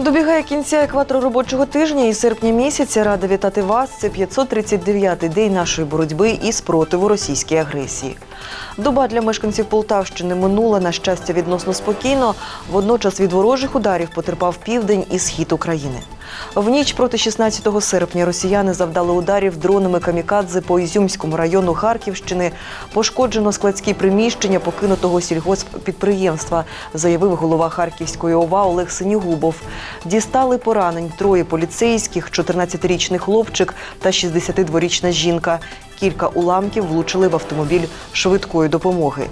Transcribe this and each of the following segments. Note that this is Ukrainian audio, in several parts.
Добігає кінця екватору робочого тижня і серпня місяця рада вітати вас. Це 539-й день нашої боротьби і спротиву російській агресії. Доба для мешканців Полтавщини минула, на щастя, відносно спокійно. Водночас від ворожих ударів потерпав південь і схід України. В ніч проти 16 серпня росіяни завдали ударів дронами камікадзе по Ізюмському району Харківщини. Пошкоджено складські приміщення покинутого сільгосппідприємства, заявив голова Харківської ОВА Олег Синігубов. Дістали поранень троє поліцейських, 14-річний хлопчик та 62-річна жінка. Кілька уламків влучили в автомобіль швидкої допомоги.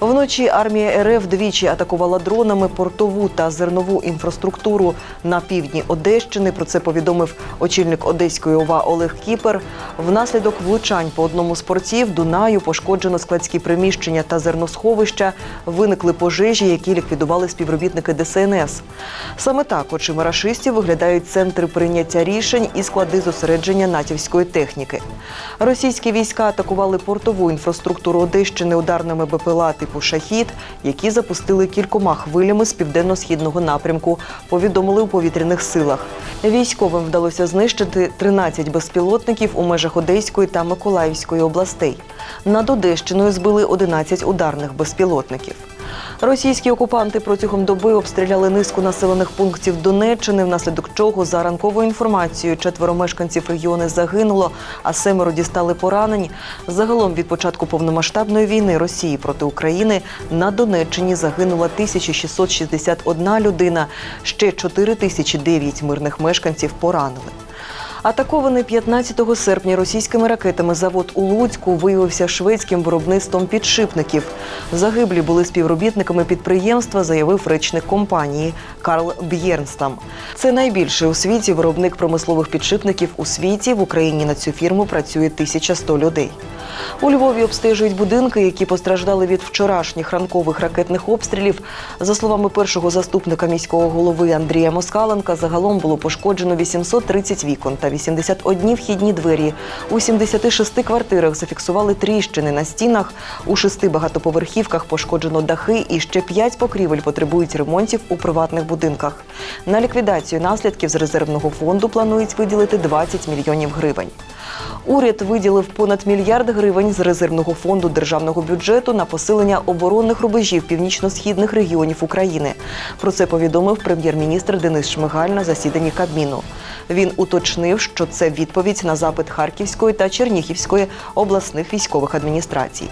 Вночі армія РФ двічі атакувала дронами портову та зернову інфраструктуру на півдні Одещини. Про це повідомив очільник Одеської ОВА Олег Кіпер. Внаслідок влучань по одному з портів Дунаю пошкоджено складські приміщення та зерносховища. Виникли пожежі, які ліквідували співробітники ДСНС. Саме так очима рашистів виглядають центри прийняття рішень і склади зосередження натівської техніки. Російські війська атакували портову інфраструктуру Одещини ударними БПЛА типу Шахід, які запустили кількома хвилями з південно-східного напрямку. Повідомили у повітряних силах. Військовим вдалося знищити 13 безпілотників у межах Одеської та Миколаївської областей. Над Одещиною збили 11 ударних безпілотників. Російські окупанти протягом доби обстріляли низку населених пунктів Донеччини, внаслідок чого за ранковою інформацією четверо мешканців регіону загинуло, а семеро дістали поранень. Загалом від початку повномасштабної війни Росії проти України на Донеччині загинула 1661 людина. Ще 4009 мирних мешканців поранили. Атакований 15 серпня російськими ракетами завод у Луцьку виявився шведським виробництвом підшипників. Загиблі були співробітниками підприємства, заявив речник компанії Карл Б'єрнстам. Це найбільший у світі виробник промислових підшипників у світі. В Україні на цю фірму працює 1100 людей. У Львові обстежують будинки, які постраждали від вчорашніх ранкових ракетних обстрілів. За словами першого заступника міського голови Андрія Москаленка, загалом було пошкоджено 830 вікон та 81 вхідні двері. У 76 квартирах зафіксували тріщини на стінах. У шести багатоповерхівках пошкоджено дахи, і ще п'ять покрівель потребують ремонтів у приватних будинках. На ліквідацію наслідків з резервного фонду планують виділити 20 мільйонів гривень. Уряд виділив понад мільярд гривень з резервного фонду державного бюджету на посилення оборонних рубежів північно-східних регіонів України. Про це повідомив прем'єр-міністр Денис Шмигаль на засіданні Кабміну. Він уточнив, що це відповідь на запит Харківської та Чернігівської обласних військових адміністрацій.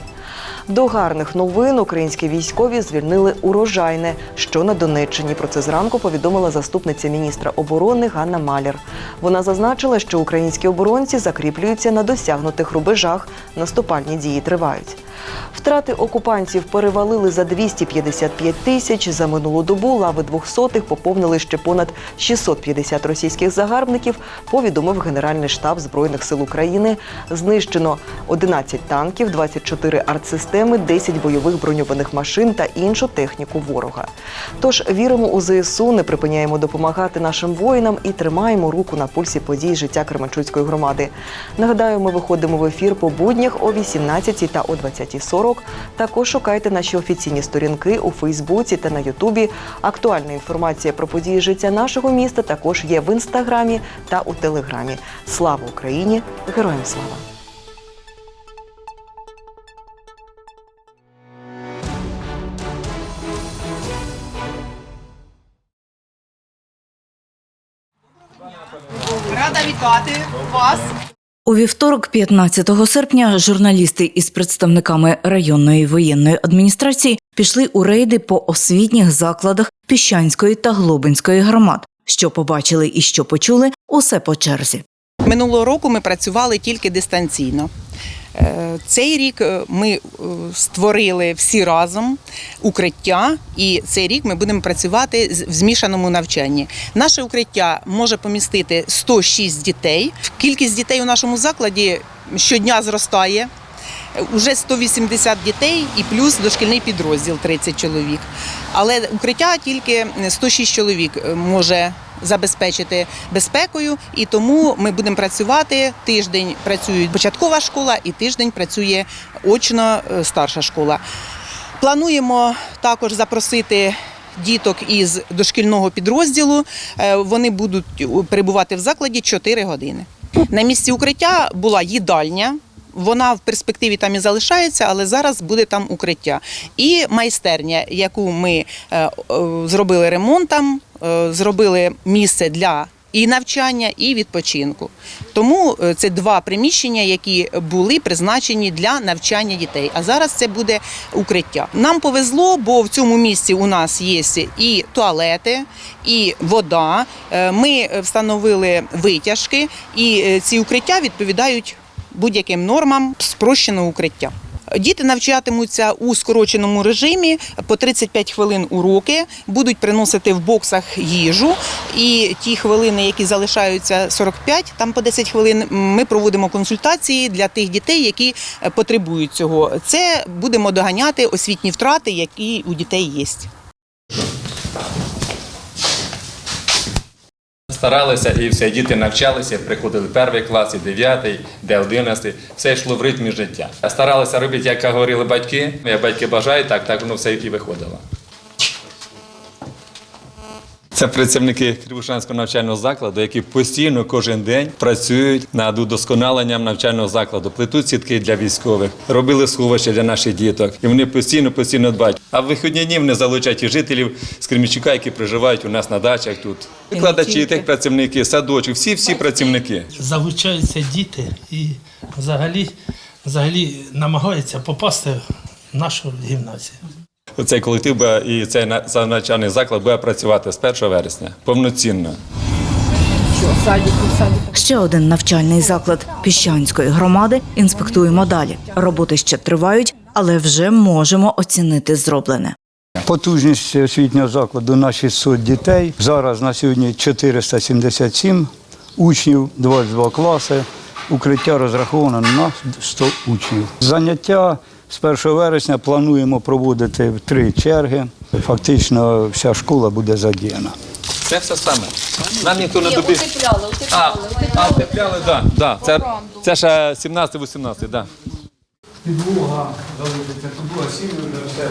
До гарних новин українські військові звільнили урожайне, що на Донеччині. Про це зранку повідомила заступниця міністра оборони Ганна Маляр. Вона зазначила, що українські оборонці закріплюються на досягнутих рубежах. Наступальні дії тривають. Втрати окупантів перевалили за 255 тисяч. За минулу добу лави двохсотих поповнили ще понад 650 російських загарбників. Повідомив Генеральний штаб збройних сил України. Знищено 11 танків, 24 артсистеми, 10 бойових броньованих машин та іншу техніку ворога. Тож віримо у ЗСУ, не припиняємо допомагати нашим воїнам і тримаємо руку на пульсі подій життя Кременчуцької громади. Нагадаю, ми виходимо в ефір по буднях о 18 та о 20.40. Також шукайте наші офіційні сторінки у Фейсбуці та на Ютубі. Актуальна інформація про події життя нашого міста також є в інстаграмі та у телеграмі. Слава Україні! Героям слава! Рада вітати вас. У вівторок, 15 серпня, журналісти із представниками районної воєнної адміністрації пішли у рейди по освітніх закладах Піщанської та Глобинської громад. Що побачили і що почули, усе по черзі. Минулого року ми працювали тільки дистанційно. Е, Цей рік е, ми е, створили всі разом укриття, і цей рік ми будемо працювати в змішаному навчанні. Наше укриття може помістити 106 дітей. Кількість дітей у нашому закладі щодня зростає. Уже 180 дітей і плюс дошкільний підрозділ 30 чоловік. Але укриття тільки 106 чоловік може забезпечити безпекою, і тому ми будемо працювати. Тиждень працює початкова школа, і тиждень працює очно е, старша школа. Плануємо також запросити діток із дошкільного підрозділу. Е, Вони будуть перебувати в закладі 4 години. На місці укриття була їдальня. Вона в перспективі там і залишається, але зараз буде там укриття. І майстерня, яку ми е, е, зробили ремонтом, е, зробили місце для і навчання, і відпочинку. Тому це два приміщення, які були призначені для навчання дітей. А зараз це буде укриття. Нам повезло, бо в цьому місці у нас є і туалети, і вода. Ми встановили витяжки, і ці укриття відповідають будь-яким нормам спрощеного укриття. Діти навчатимуться у скороченому режимі по 35 хвилин уроки, будуть приносити в боксах їжу. І ті хвилини, які залишаються 45, там по 10 хвилин, ми проводимо консультації для тих дітей, які е, потребують цього. Це будемо доганяти освітні втрати, які у дітей є. Старалися і все, діти навчалися, приходили перший клас, і дев'ятий, де одинадцятий. Все йшло в ритмі життя. Старалися робити, як говорили батьки. Як батьки бажають, так, так воно все і виходило. Це працівники Кривошанського навчального закладу, які постійно кожен день працюють над удосконаленням навчального закладу, плетуть сітки для військових, робили сховища для наших діток. І вони постійно, постійно дбають. А в вихідні дні вони залучають і жителів з Кремічука, які проживають у нас на дачах тут. Викладачі, техпрацівники, садочок, всі всі працівники. залучаються діти і взагалі, взагалі намагаються попасти в нашу гімназію. Цей колектив і цей на- за- навчальний заклад буде працювати з 1 вересня повноцінно. Ще один навчальний заклад піщанської громади інспектуємо далі. Роботи ще тривають, але вже можемо оцінити зроблене. Потужність освітнього закладу на 600 дітей. Зараз на сьогодні 477 учнів, 22 класи. Укриття розраховано на 100 учнів. Заняття з 1 вересня плануємо проводити три черги. Фактично вся школа буде задіяна. Це все саме. Нам ніхто не добіг. Утепляли, утепляли. А, а утепляли, так. Да, це, це ще 17-18, так. Да. Підлога залишиться, підлога сіли, все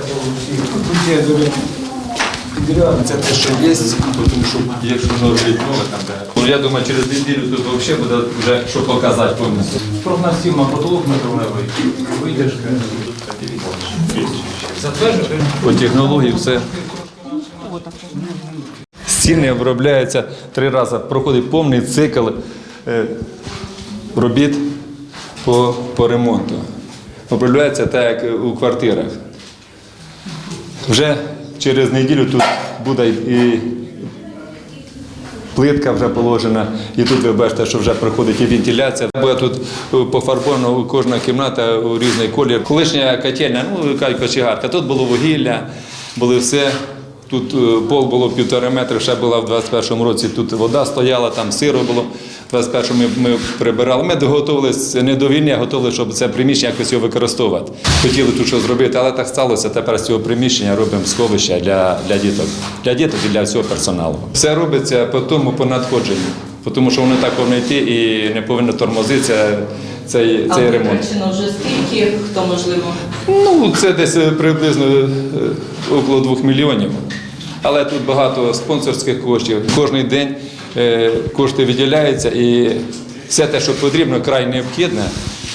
Це те, що є, тому що якщо воно нове там, де. Ну, я думаю, через неділю тут взагалі буде вже що показати повністю. Прогнозима потолок метровий, витяжка. По технології все. Стіни обробляються три рази, проходить повний цикл е, робіт по, по ремонту. Обробляється так, як у квартирах. Вже через неділю тут буде і плитка вже положена, і тут ви бачите, що вже проходить і вентиляція. Буде тут пофарбована кожна кімната у різний колір. Колишня котельня, ну кажуть, кочегарка, тут було вугілля, були все. Тут е, пол було півтора метри, ще була в 21-му році. Тут вода стояла, там сиро було. В 21-му ми, ми прибирали. Ми готувалися не до війни, а готували, щоб це приміщення якось його використовувати. Хотіли тут щось зробити, але так сталося. Тепер з цього приміщення робимо сховище для, для діток, для діток і для всього персоналу. Все робиться по тому, по надходженню, тому що воно так повинно йти і не повинно тормозитися цей, цей ремонт. вже скільки, хто можливо? Ну, це десь е, приблизно е, около 2 мільйонів. Але тут багато спонсорських коштів. Кожен день е, кошти виділяються і все те, що потрібно, край необхідне,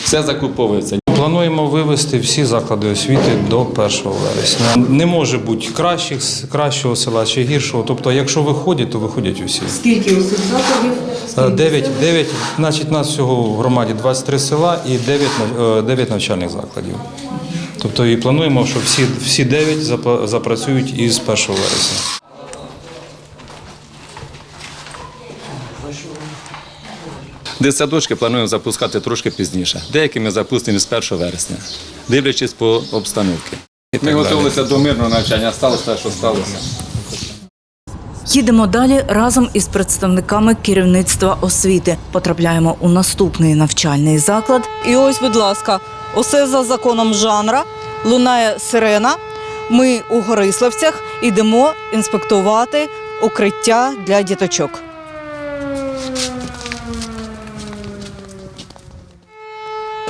все закуповується. Плануємо вивести всі заклади освіти до 1 вересня. Не може бути кращих, кращого села чи гіршого. Тобто, якщо виходять, то виходять усі. Скільки усіх закладів? Е, Дев'ять, дев'ять, значить, нас всього в громаді 23 села і 9, е, 9 навчальних закладів. Тобто і плануємо, що всі, всі 9 запрацюють із 1 вересня. Дитсадочки плануємо запускати трошки пізніше. Деякі ми запустимо з 1 вересня, дивлячись по обстановці. Ми готувалися до мирного навчання, сталося те, що сталося. Їдемо далі разом із представниками керівництва освіти. Потрапляємо у наступний навчальний заклад. І ось, будь ласка, усе за законом жанра. Лунає сирена. Ми у Гориславцях йдемо інспектувати укриття для діточок.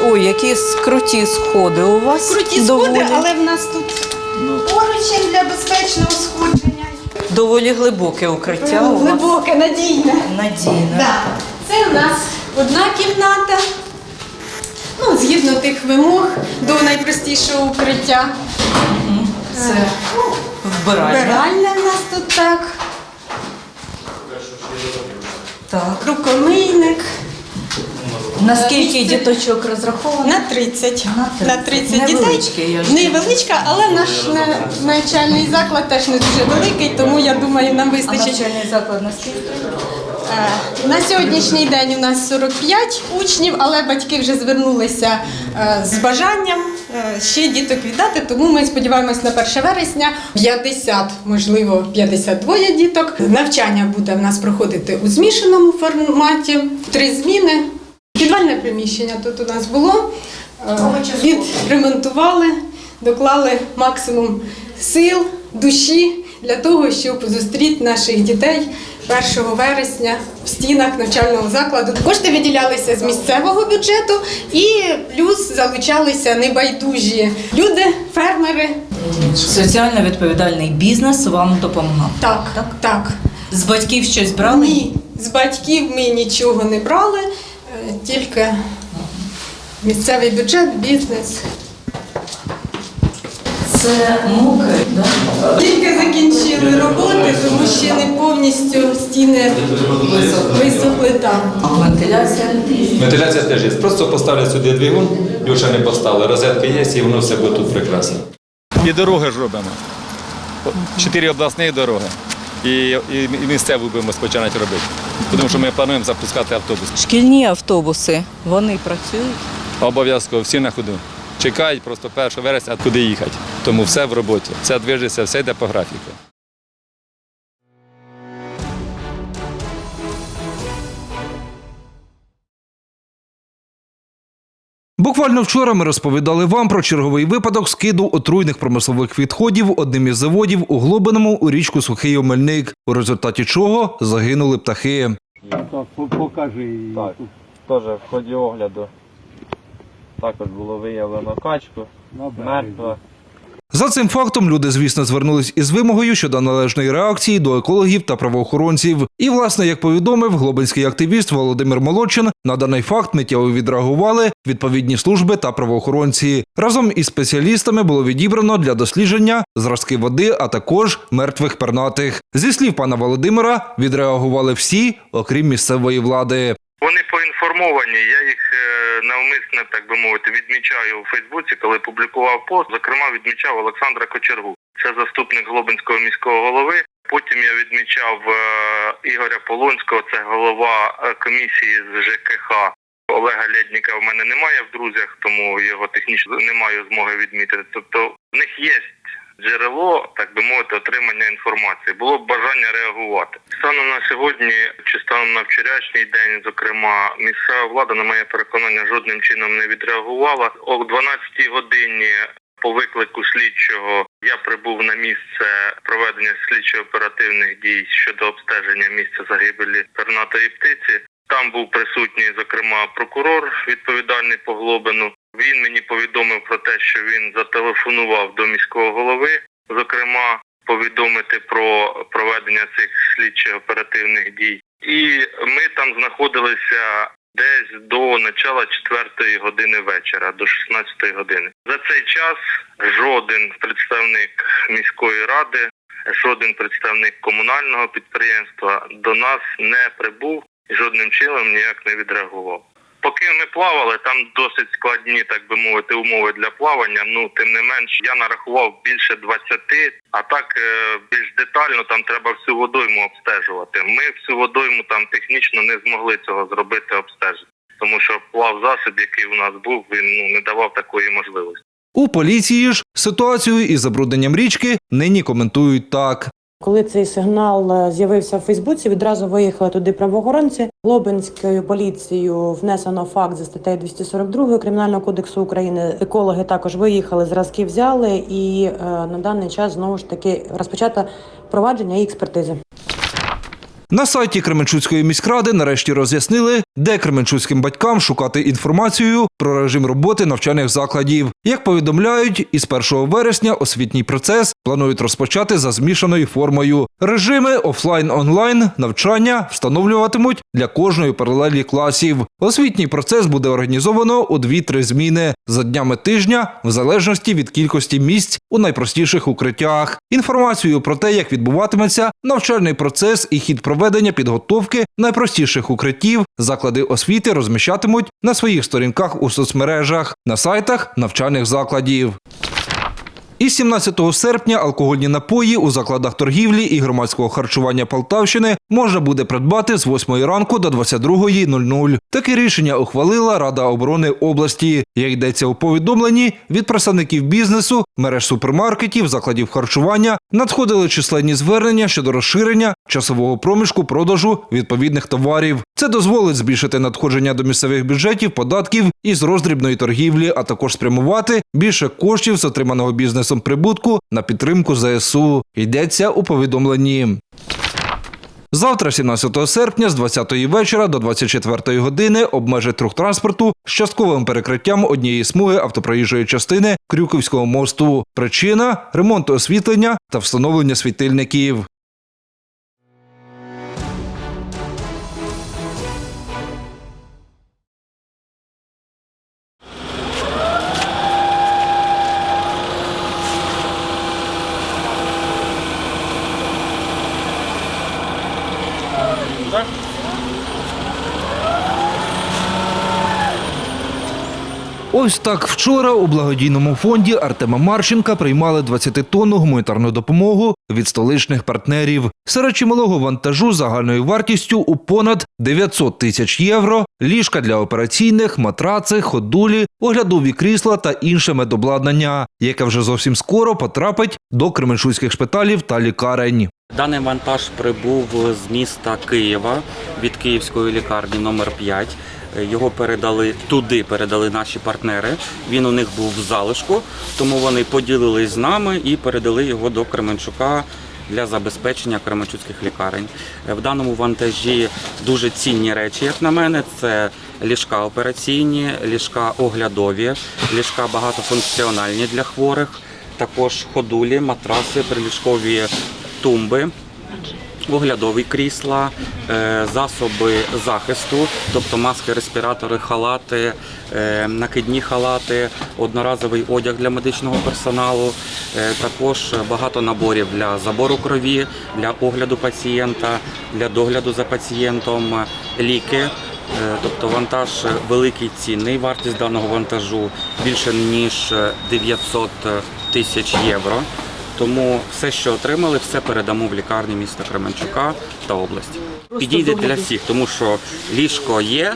Ой, які круті сходи у вас. Круті доволі. сходи, але в нас тут поручень для безпечного сходження доволі глибоке укриття у вас. Глибоке, надійне. Надійне. Да. Це у нас одна кімната. Ну, згідно тих вимог до найпростішого укриття. Це вбиральня. Вбиральня в нас тут так, Так. рукомийник. Наскільки діточок розраховано? На 30. На На 30. 30 Невеличке, я дітей. ж Невеличка, але наш на- навчальний заклад теж не дуже великий, тому я думаю, нам А вистачить. навчальний заклад наскільки? Е, На сьогоднішній день у нас 45 учнів, але батьки вже звернулися е, з бажанням е, ще діток віддати, тому ми сподіваємось на 1 вересня 50, можливо, 52 діток. Навчання буде в нас проходити у змішаному форматі, три зміни. Підвальне приміщення тут у нас було. Е, Відремонтували, доклали максимум сил, душі для того, щоб зустріти наших дітей 1 вересня в стінах навчального закладу. Кошти виділялися з місцевого бюджету і плюс залучалися небайдужі люди, фермери. Соціально відповідальний бізнес вам допомагав. Так, так, так. З батьків щось брали? Ні, з батьків ми нічого не брали, тільки місцевий бюджет, бізнес. Це муки, да? Тільки закінчили роботи, тому ще не повністю стіни висохли там. А вентиляція? Вентиляція теж є. Просто поставлять сюди двигун, його ще не поставили. Розетки є, і воно все буде тут прекрасно. І дороги ж робимо. Чотири обласні дороги. І, і, і місцеву будемо починати робити. Тому що ми плануємо запускати автобус. Шкільні автобуси, вони працюють. Обов'язково всі на ходу. Чекають просто 1 вересня, куди їхати. Тому все в роботі. Все движеться, все йде по графіку. Буквально вчора ми розповідали вам про черговий випадок скиду отруйних промислових відходів одним із заводів у Глобиному у річку Сухий Омельник, у результаті чого загинули птахи. Покажи. Так, теж в ході огляду також було виявлено качку, мертва. За цим фактом люди, звісно, звернулись із вимогою щодо належної реакції до екологів та правоохоронців. І, власне, як повідомив глобинський активіст Володимир Молодчин, на даний факт миттєво відреагували відповідні служби та правоохоронці. Разом із спеціалістами було відібрано для дослідження зразки води, а також мертвих пернатих. Зі слів пана Володимира, відреагували всі, окрім місцевої влади. Вони поінформовані. Я їх е, навмисне, так би мовити, відмічаю у Фейсбуці, коли публікував пост. Зокрема, відмічав Олександра Кочергу. Це заступник Глобинського міського голови. Потім я відмічав е, Ігоря Полонського, це голова е, комісії з ЖКХ. Олега Лєдніка в мене немає в друзях, тому його технічно не маю змоги відмітити. Тобто в них є джерело, так би мовити, отримання інформації. Було б бажання реагувати. Станом на сьогодні, чи станом на вчорашній день, зокрема, місцева влада, на моє переконання, жодним чином не відреагувала. О 12 годині. По виклику слідчого я прибув на місце проведення слідчо-оперативних дій щодо обстеження місця загибелі пернатої птиці. Там був присутній, зокрема, прокурор відповідальний по Глобину. Він мені повідомив про те, що він зателефонував до міського голови, зокрема, повідомити про проведення цих слідчо-оперативних дій. І ми там знаходилися десь до начала 4 години вечора, до 16 години. За цей час жоден представник міської ради, жоден представник комунального підприємства до нас не прибув і жодним чином ніяк не відреагував. Поки ми плавали, там досить складні, так би мовити, умови для плавання. Ну тим не менш, я нарахував більше 20, а так е, більш детально там треба всю водойму обстежувати. Ми всю водойму там технічно не змогли цього зробити обстежити, тому що плав засіб, який у нас був, він ну не давав такої можливості. У поліції ж ситуацію із забрудненням річки нині коментують так. Коли цей сигнал е, з'явився в Фейсбуці, відразу виїхали туди правоохоронці. Лобинською поліцією внесено факт за статтею 242 Кримінального кодексу України. Екологи також виїхали, зразки взяли, і е, на даний час знову ж таки розпочато провадження і експертизи. На сайті Кременчуцької міськради нарешті роз'яснили, де кременчуцьким батькам шукати інформацію про режим роботи навчальних закладів. Як повідомляють, із 1 вересня освітній процес планують розпочати за змішаною формою. Режими офлайн-онлайн навчання встановлюватимуть для кожної паралелі класів. Освітній процес буде організовано у 2-3 зміни за днями тижня, в залежності від кількості місць у найпростіших укриттях. Інформацію про те, як відбуватиметься навчальний процес і хід проведення підготовки найпростіших укриттів, заклади освіти розміщатимуть на своїх сторінках у соцмережах, на сайтах навчальних закладів. Із 17 серпня алкогольні напої у закладах торгівлі і громадського харчування Полтавщини можна буде придбати з 8 ранку до 22.00. Таке рішення ухвалила Рада оборони області. Як йдеться у повідомленні, від представників бізнесу, мереж супермаркетів, закладів харчування надходили численні звернення щодо розширення часового проміжку продажу відповідних товарів. Це дозволить збільшити надходження до місцевих бюджетів, податків із роздрібної торгівлі, а також спрямувати більше коштів з отриманого бізнесом прибутку на підтримку ЗСУ. Йдеться у повідомленні. Завтра, 17 серпня, з 20-ї вечора до 24-ї години обмежить рух транспорту з частковим перекриттям однієї смуги автопроїжджої частини Крюківського мосту. Причина ремонт освітлення та встановлення світильників. Ось так вчора у благодійному фонді Артема Марченка приймали 20-тонну гуманітарну допомогу від столичних партнерів. Серед чималого вантажу загальною вартістю у понад 900 тисяч євро, ліжка для операційних, матраци, ходулі, оглядові крісла та інше медобладнання, яке вже зовсім скоро потрапить до кременчуцьких шпиталів та лікарень. Даний вантаж прибув з міста Києва від Київської лікарні номер 5 Його передали туди, передали наші партнери. Він у них був в залишку, тому вони поділились з нами і передали його до Кременчука для забезпечення кременчуцьких лікарень. В даному вантажі дуже цінні речі, як на мене, це ліжка операційні, ліжка оглядові, ліжка багатофункціональні для хворих, також ходулі, матраси, приліжкові тумби. Оглядові крісла, е, засоби захисту, тобто маски, респіратори, халати, е, накидні халати, одноразовий одяг для медичного персоналу, е, також багато наборів для забору крові, для огляду пацієнта, для догляду за пацієнтом, ліки. Тобто вантаж великий цінний. Вартість даного вантажу більше ніж 900 тисяч євро. Тому все, що отримали, все передамо в лікарні міста Кременчука та області. Підійде для всіх, тому що ліжко є,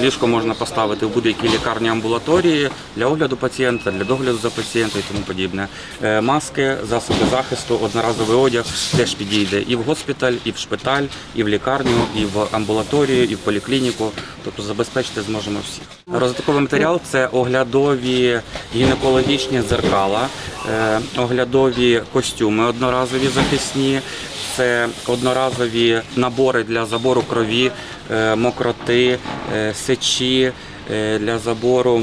ліжко можна поставити в будь-якій лікарні амбулаторії для огляду пацієнта, для догляду за пацієнта і тому подібне. Е, Маски, засоби захисту, одноразовий одяг теж підійде і в госпіталь, і в шпиталь, і в лікарню, і в амбулаторію, і в поліклініку. Тобто забезпечити зможемо всіх. Роздатковий матеріал це оглядові гінекологічні дзеркала, е, оглядові костюми одноразові захисні, це одноразові набори для забору крові, е, мокроти, е, сечі е, для забору.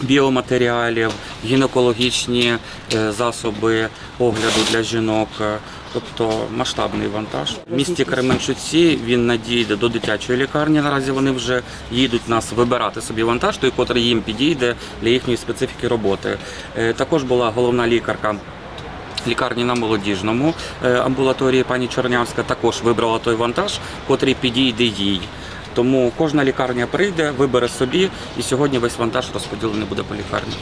Біоматеріалів, гінекологічні засоби огляду для жінок, тобто масштабний вантаж. В місті Кременчуці він надійде до дитячої лікарні. Наразі вони вже їдуть нас вибирати собі вантаж, той, котрий їм підійде для їхньої специфіки роботи. Також була головна лікарка. Лікарні на молодіжному е, амбулаторії пані Чернявська також вибрала той вантаж, котрий підійде їй. Тому кожна лікарня прийде, вибере собі, і сьогодні весь вантаж розподілений буде по лікарні.